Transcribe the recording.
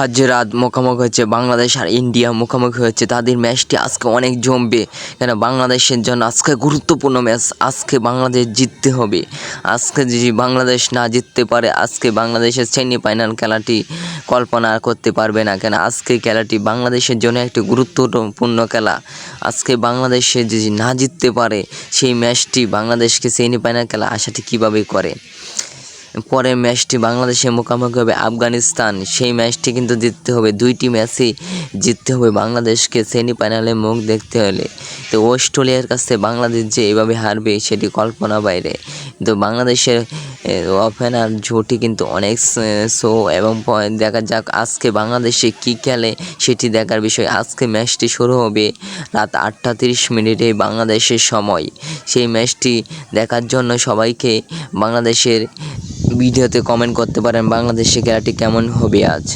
আজ রাত মুখোমুখি হচ্ছে বাংলাদেশ আর ইন্ডিয়া মুখোমুখি হচ্ছে তাদের ম্যাচটি আজকে অনেক জমবে, কেন বাংলাদেশের জন্য আজকে গুরুত্বপূর্ণ ম্যাচ। আজকে বাংলাদেশ জিততে হবে। আজকে যদি বাংলাদেশ না জিততে পারে, আজকে বাংলাদেশের সেমিফাইনাল খেলাটি কল্পনা করতে পারবে না, কেন আজকে খেলাটি বাংলাদেশের জন্য একটি গুরুত্বপূর্ণ খেলা। আজকে বাংলাদেশে যদি না জিততে পারে, সেই ম্যাচটি বাংলাদেশকে সেমিফাইনাল খেলা আশাটি কীভাবে করে? পরের ম্যাচটি বাংলাদেশের মুখোমুখি হবে আফগানিস্তান। সেই ম্যাচটি কিন্তু জিততে হবে, দুইটি ম্যাচই জিততে হবে বাংলাদেশকে সেমিফাইনালে মুখ দেখতে হলে। তো অস্ট্রেলিয়ার কাছে বাংলাদেশ যে এভাবে হারবে সেটি কল্পনা বাইরে। তো বাংলাদেশের ওপেনার জুটি কিন্তু অনেক শো এবং দেখা যাক আজকে বাংলাদেশে কী খেলে সেটি দেখার বিষয়। আজকে ম্যাচটি শুরু হবে রাত আটটা তিরিশ মিনিটে বাংলাদেশের সময়। সেই ম্যাচটি দেখার জন্য সবাইকে বাংলাদেশের ভিডিওতে কমেন্ট করতে পারেন বাংলাদেশে খেলাটি কেমন হবে আজ।